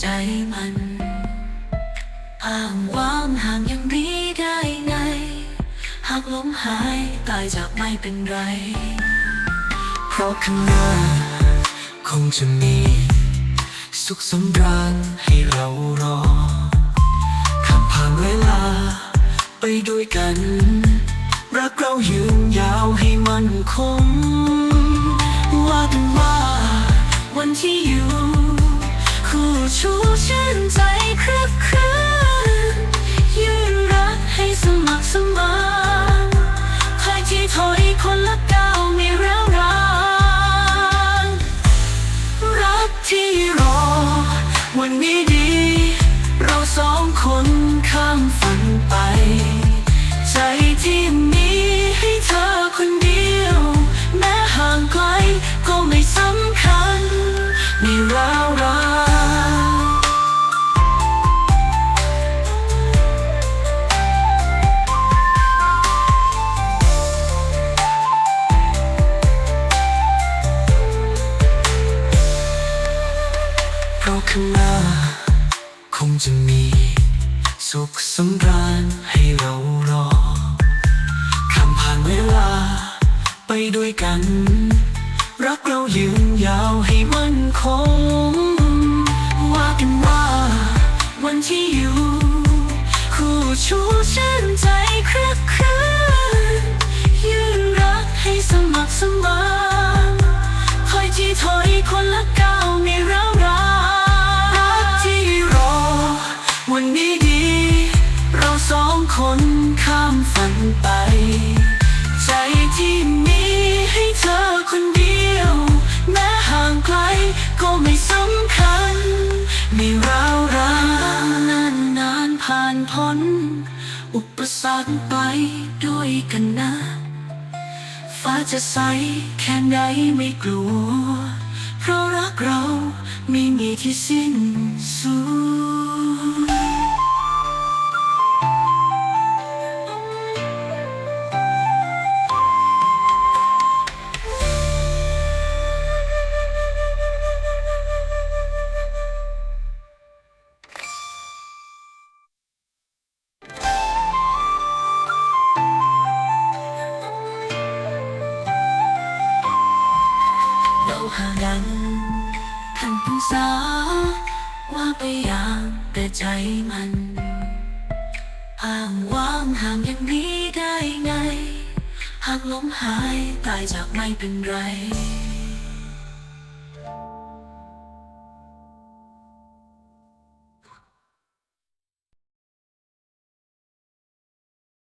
ใจมันอ้างว้างห่างอย่างนี้ได้ไง หากล้มหายตายจากไม่เป็นไร เพราะข้างหน้า คงจะมี สุขสำราญให้เรารอข้ามผ่านเวลา ไปด้วยกัน รักเรายืนยาวให้มันคง อยค เพราะข้างหน้า คงจะมี สุขสำราญให้เรารอข้ามผ่านเวลา ไปด้วยกัน รักเรายืนยาวให้มั่นคง คนข้ามฝันไป ใจที่มีให้เธอคนเดียว แม้ห่างไกลก็ไม่สำคัญไม่ร้าวรานนานนานผ่านพ้น อุปสรรคไปด้วยกันนะฟ้าจะใสแค่ไหนไม่กลัว เพราะรักเราไม่มีที่สิ้นสุด ห่างกันทันเป็นสาวว่าไปอย่างแต่ใจมันอ้างว่างห่างอย่างนี้ได้ไง หากล้มหายตายจากไม่เป็นไร